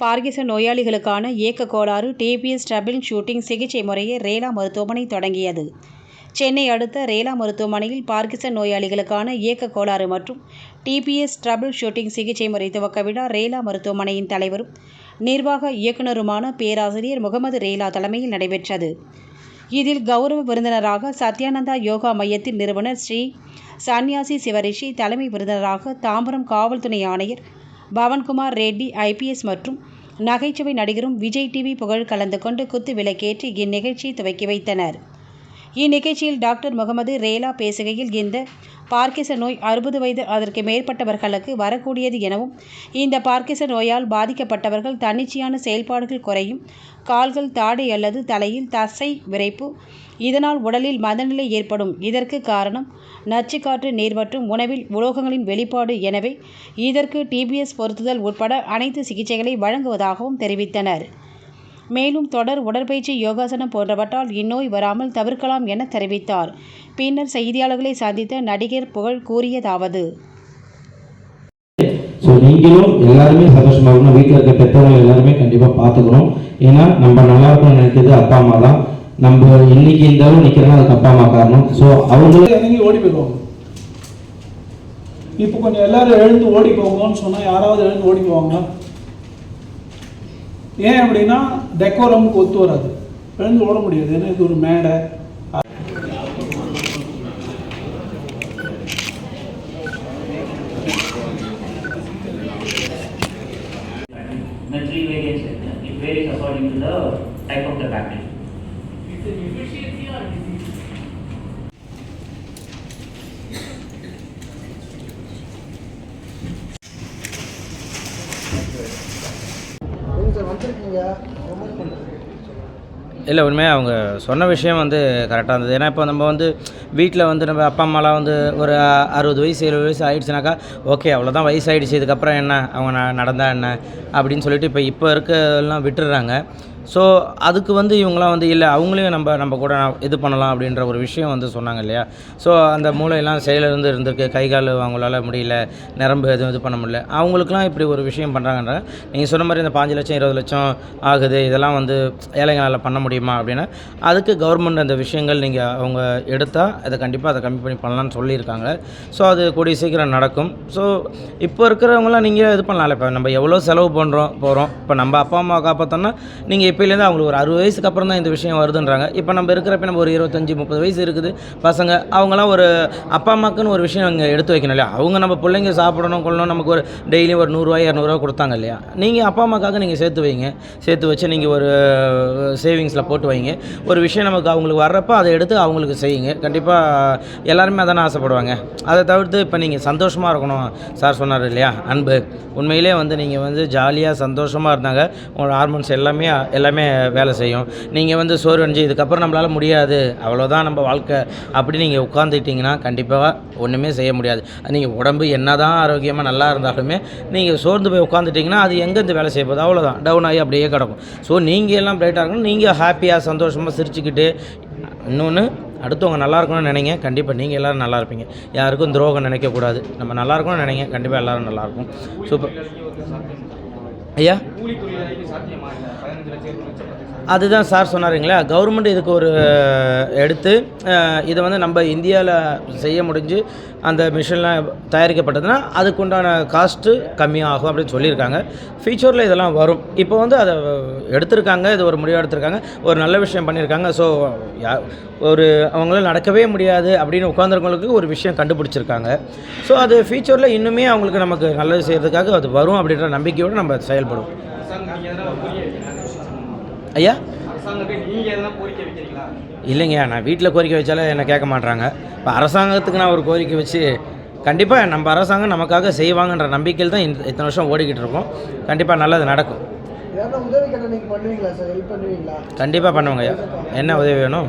பார்கிசன் நோயாளிகளுக்கான இயக்க கோளாறு டிபிஎஸ் ட்ரபிள் ஷூட்டிங் சிகிச்சை முறையை ரேலா மருத்துவமனை தொடங்கியது. சென்னை அடுத்த ரேலா மருத்துவமனையில் பார்கிசன் நோயாளிகளுக்கான இயக்க கோளாறு மற்றும் டிபிஎஸ் ட்ரபிள் ஷூட்டிங் சிகிச்சை முறை துவக்க விழா ரேலா மருத்துவமனையின் தலைவரும் நிர்வாக இயக்குநருமான பேராசிரியர் முகமது ரேலா தலைமையில் நடைபெற்றது. இதில் கௌரவ விருந்தினராக சத்யானந்தா யோகா மையத்தின் நிறுவனர் ஸ்ரீ சன்னியாசி சிவரிஷி தலைமை விருந்தினராக தாம்பரம் காவல்துறை ஆணையர் பவன்குமார் ரெட்டி ஐபிஎஸ் மற்றும் நகைச்சுவை நடிகரும் விஜய் டிவி புகழ் கலந்து கொண்டு குத்து விளக்கேற்றி இந்நிகழ்ச்சியை துவக்கி வைத்தனர். இந்நிகழ்ச்சியில் டாக்டர் முகமது ரேலா பேசுகையில் இந்த பார்க்கிசன் நோய் அறுபது வயது அதற்கு மேற்பட்டவர்களுக்கு வரக்கூடியது எனவும் இந்த பார்க்கிசன் நோயால் பாதிக்கப்பட்டவர்கள் தன்னிச்சையான செயல்பாடுகள் குறையும் கால்கள் தாடை அல்லது தலையில் தசை விரைப்பு இதனால் உடலில் மதநிலை ஏற்படும். இதற்கு காரணம் நச்சுக்காற்று நீர் மற்றும் உணவில் உலோகங்களின் வெளிப்பாடு எனவே இதற்கு டிபிஎஸ் பொருத்துதல் உட்பட அனைத்து சிகிச்சைகளை வழங்குவதாகவும் தெரிவித்தனர். மேலும் தொடர் உடற்பயிற்சி யோகாசனம் போன்றவற்றால் இந்நோய் வராமல் தவிர்க்கலாம் என தெரிவித்தார். பின்னர் செய்தியாளர்களை சந்தித்த நடிகர் புகழ் கூறியதாவது. ஸோ நீங்களும் எல்லாருமே சந்தோஷமா இருக்கணும் வீட்டில் இருக்க பெற்றவங்க எல்லாருமே கண்டிப்பாக பார்த்துக்கணும். ஏன்னா நம்ம நல்லா இருக்கணும்னு நினைக்கிறது அப்பா அம்மா தான். நம்ம இன்னைக்கு இந்த அளவு நிற்கிறோம் அதுக்கு அப்பா அம்மா காரணம். ஸோ அவங்கள இறங்கி ஓடி போயிடுவாங்க. இப்போ கொஞ்சம் எல்லாரும் எழுந்து ஓடி போங்கன்னு சொன்னால் யாராவது எழுந்து ஓடி போவாங்க ஏன் அப்படின்னா டெக்கோரமுக்கு ஒத்து வராது எழுந்து ஓட முடியாது ஏன்னா இது ஒரு மேடை In the three variants, it varies according to the type of the battery. இல்லை உண்மையாக அவங்க சொன்ன விஷயம் வந்து கரெக்டாக இருந்தது. ஏன்னா இப்போ நம்ம வந்து வீட்டில் வந்து நம்ம அப்பா அம்மாலாம் வந்து ஒரு அறுபது வயசு எழுபது வயசு ஆகிடுச்சுனாக்கா ஓகே அவ்வளோதான் வயசு ஆகிடுச்சு இதுக்கப்புறம் என்ன? அவங்க ந நடந்தா என்ன? அப்படின்னு சொல்லிட்டு இப்போ இப்போ இருக்கெல்லாம் விட்டுடுறாங்க. ஸோ அதுக்கு வந்து இவங்களாம் வந்து இல்லை அவங்களையும் நம்ம நம்ம கூட இது பண்ணலாம் அப்படின்ற ஒரு விஷயம் வந்து சொன்னாங்க இல்லையா? ஸோ அந்த மூளையெல்லாம் செயலிருந்து இருந்திருக்கு. கை கால் அவங்களால முடியல. நரம்பு எதுவும் இது பண்ண முடியல. அவங்களுக்குலாம் இப்படி ஒரு விஷயம் பண்ணுறாங்கன்ற நீங்கள் சொன்ன மாதிரி இந்த பாஞ்சு லட்சம் இருபது லட்சம் ஆகுது. இதெல்லாம் வந்து ஏழைங்களால் பண்ண முடியுமா? அப்படின்னா. அதுக்கு கவர்மெண்ட் அந்த விஷயங்கள் நீங்கள் அவங்க எடுத்தால் அதை கண்டிப்பாக அதை கம்மி பண்ணி பண்ணலாம்னு சொல்லியிருக்காங்க. ஸோ அது கூடிய சீக்கிரம் நடக்கும். ஸோ இப்போ இருக்கிறவங்களாம் நீங்கள் இது பண்ணலாம் இப்போ நம்ம எவ்வளோ செலவு பண்ணுறோம் போகிறோம் இப்போ நம்ம அப்பா அம்மா காப்பாற்றோன்னா நீங்கள் இப்போலேருந்து அவங்களுக்கு ஒரு அறுபது வயசுக்கு அப்புறம் தான் இந்த விஷயம் வருதுன்றாங்க. இப்போ நம்ம இருக்கிறப்ப நம்ம ஒரு இருபத்தஞ்சி முப்பது வயசு இருக்குது. பசங்க அவங்களாம் ஒரு அப்பா அம்மாக்குன்னு ஒரு விஷயம் அங்கே எடுத்து வைக்கணும் இல்லையா? அவங்க நம்ம பிள்ளைங்க சாப்பிடணும் கொள்ளணும் நமக்கு ஒரு டெய்லியும் ஒரு நூறுரூவா இரநூறுவா கொடுத்தாங்க இல்லையா? நீங்கள் அப்பா அம்மாக்காக நீங்கள் சேர்த்து வைங்க. சேர்த்து வச்சு நீங்கள் ஒரு சேவிங்ஸில் போட்டு வைங்க. ஒரு விஷயம் நமக்கு அவங்களுக்கு வர்றப்போ அதை எடுத்து அவங்களுக்கு செய்யுங்க. கண்டிப்பாக எல்லாருமே அதானே ஆசைப்படுவாங்க. அதை தவிர்த்து இப்போ நீங்கள் சந்தோஷமாக இருக்கணும் சார் சொன்னார் இல்லையா? அன்பு. உண்மையிலே வந்து நீங்கள் வந்து ஜாலியாக சந்தோஷமாக இருந்தாங்க. உங்களோட ஹார்மோன்ஸ் எல்லாமே எல்லாமே வேலை செய்யும். நீங்கள் வந்து சோறு அணிஞ்சு இதுக்கப்புறம் நம்மளால் முடியாது அவ்வளோதான் நம்ம வாழ்க்கை அப்படி நீங்கள் உட்காந்துட்டிங்கன்னா கண்டிப்பாக ஒன்றுமே செய்ய முடியாது. நீங்கள் உடம்பு என்ன தான் ஆரோக்கியமாக நல்லா இருந்தாலுமே நீங்கள் சோர்ந்து போய் உட்காந்துட்டிங்கன்னா அது எங்கேருந்து வேலை செய்ய போகுது அவ்வளோதான் டவுன் ஆகி அப்படியே கிடக்கும். ஸோ நீங்கள் எல்லாம் பிரைட்டாக இருக்கணும் நீங்கள் ஹாப்பியாக சந்தோஷமாக சிரிச்சுக்கிட்டு இன்னொன்று அடுத்தவங்க நல்லா இருக்கணும்னு நினைங்க கண்டிப்பாக நீங்கள் எல்லோரும் நல்லா இருப்பீங்க. யாருக்கும் துரோகம் நினைக்கக்கூடாது. நம்ம நல்லா இருக்கணும்னு நினைங்க கண்டிப்பாக எல்லோரும் நல்லாயிருக்கும் சூப்பர் ஐயா? அதுதான் சார் சொன்னாருங்களா? கவர்மெண்ட் இதுக்கு ஒரு எடுத்து இதை வந்து நம்ம இந்தியாவில் செய்ய முடிஞ்சு அந்த மிஷின்லாம் தயாரிக்கப்பட்டதுன்னா அதுக்குண்டான காஸ்ட்டு கம்மியாகும் அப்படின்னு சொல்லியிருக்காங்க. ஃபியூச்சரில் இதெல்லாம் வரும். இப்போ வந்து அதை எடுத்திருக்காங்க இது ஒரு முடிவு எடுத்திருக்காங்க ஒரு நல்ல விஷயம் பண்ணியிருக்காங்க. ஸோ ஒரு அவங்களால நடக்கவே முடியாது அப்படின்னு உட்காந்துருக்கவங்களுக்கு ஒரு விஷயம் கண்டுபிடிச்சிருக்காங்க. ஸோ அது ஃபியூச்சரில் இன்னுமே அவங்களுக்கு நமக்கு நல்லது செய்கிறதுக்காக அது வரும் அப்படின்ற நம்பிக்கையோடு நம்ம செயல்படும். ஐயா? இல்லைங்க நான் வீட்டில் கோரிக்கை வச்சாலும் என்னை கேட்க மாட்றாங்க. இப்போ அரசாங்கத்துக்கு நான் ஒரு கோரிக்கை வச்சு கண்டிப்பாக நம்ம அரசாங்கம் நமக்காக செய்வாங்கன்ற நம்பிக்கையில் தான் இந்த இத்தனை வருஷம் ஓடிக்கிட்டு இருக்கோம். கண்டிப்பாக நல்லது நடக்கும். ஏதாவது உதவி கேட்டால் நீங்கள் பண்ணுவீங்களா சார் ஹெல்ப் பண்ணுவீங்களா? கண்டிப்பாக பண்ணுவோங்க ஐயா. என்ன உதவி வேணும்?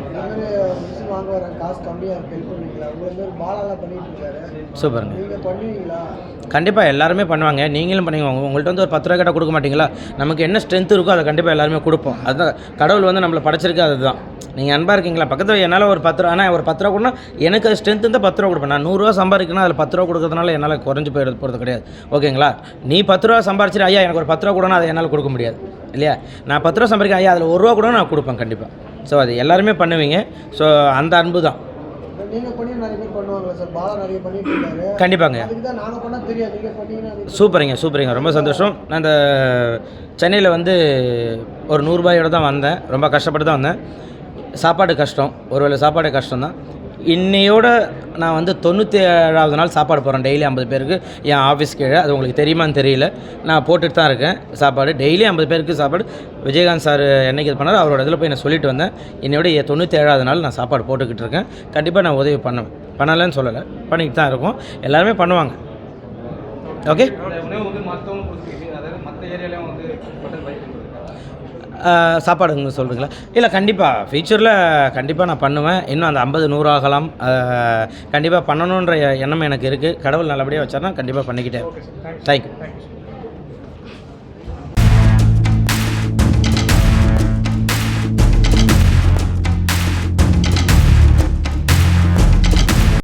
வாங்க வராங்க காசு கம்மியாக இருக்கு. ஹெல்ப் பண்ணுவீங்களா? உங்களை மாதிரி பாலாலாம் பண்ணிட்டு இருக்காரு. சூப்பருங்க நீங்கள் பண்ணுவீங்களா? கண்டிப்பாக எல்லாருமே பண்ணுவாங்க. நீங்களும் பண்ணுவீங்க உங்க- உங்கள்ட்ட வந்து ஒரு பத்து ரூபா கேட்டால் கொடுக்க மாட்டீங்களா? நமக்கு என்ன ஸ்ட்ரென்த் இருக்கோ அதை கண்டிப்பாக எல்லாருமே கொடுப்போம். அதுதான் கடவுள் வந்து நம்மளை படைச்சிருக்கு அதுதான். நீங்கள் அன்பாக இருக்கீங்களா? பக்கத்தில் என்னால் ஒரு பத்து ரூபா ஆனால் ஒரு பத்து ரூபா கொடுனா எனக்கு அது ஸ்ட்ரென்த் இருந்தால் பத்து ரூபா கொடுப்பேன். நான் நூறுரூவா சம்பாதிக்கணும் அதில் பத்து ரூபா கொடுக்கறதுனால என்னால் குறைஞ்சி போயிடுறது போகிறது கிடையாது. ஓகேங்களா? நீ பத்து ரூபா சம்பாரிச்சிட்டு ஐயா எனக்கு ஒரு பத்து ரூபா கொடுனா அதை என்னால் கொடுக்க முடியாது. இல்லையா? நான் பத்து ரூபா சம்பாதிக்க ஐயா அதில் ஒரு ரூபா கூட நான் கொடுப்பேன் கண்டிப்பாக ஸோ அது எல்லாருமே பண்ணுவீங்க. ஸோ அந்த அன்பு தான் கண்டிப்பாங்க சூப்பருங்க சூப்பருங்க. ரொம்ப சந்தோஷம். நான் இந்த சென்னையில் வந்து ஒரு நூறுரூபாயோட தான் வந்தேன். ரொம்ப கஷ்டப்பட்டு தான் வந்தேன். சாப்பாடு கஷ்டம். ஒருவேளை சாப்பாடு கஷ்டம் தான் இன்னையோட நான் வந்து தொண்ணூற்றி ஏழாவது நாள் சாப்பாடு போகிறேன் டெய்லி ஐம்பது பேருக்கு. என் ஆஃபீஸ் கீழே. அது உங்களுக்கு தெரியுமான்னு தெரியல. நான் போட்டுட்டு தான் இருக்கேன். சாப்பாடு. டெய்லி ஐம்பது பேருக்கு சாப்பாடு. விஜயகாந்த் சார் என்னைக்கு இது பண்ணார் அவரோட இதில் போய் நான் சொல்லிட்டு வந்தேன். இன்னையோட தொண்ணூற்றி ஏழாவது நாள் நான் சாப்பாடு போட்டுக்கிட்டு இருக்கேன். கண்டிப்பாக நான் உதவி பண்ணுவேன் பண்ணலைன்னு சொல்லலை. பண்ணிக்கிட்டு தான் இருக்கோம். எல்லாருமே பண்ணுவாங்க. ஓகே? சாப்பாடுங்க சொல்கிறீங்களா இல்லை கண்டிப்பாக ஃபியூச்சரில் கண்டிப்பாக நான் பண்ணுவேன். இன்னும் அந்த ஐம்பது நூறு ஆகலாம். கண்டிப்பாக பண்ணணுன்ற எண்ணம் எனக்கு இருக்குது கடவுள் நல்லபடியாக வச்சார்னா கண்டிப்பாக பண்ணிக்கிட்டே. தேங்க்யூ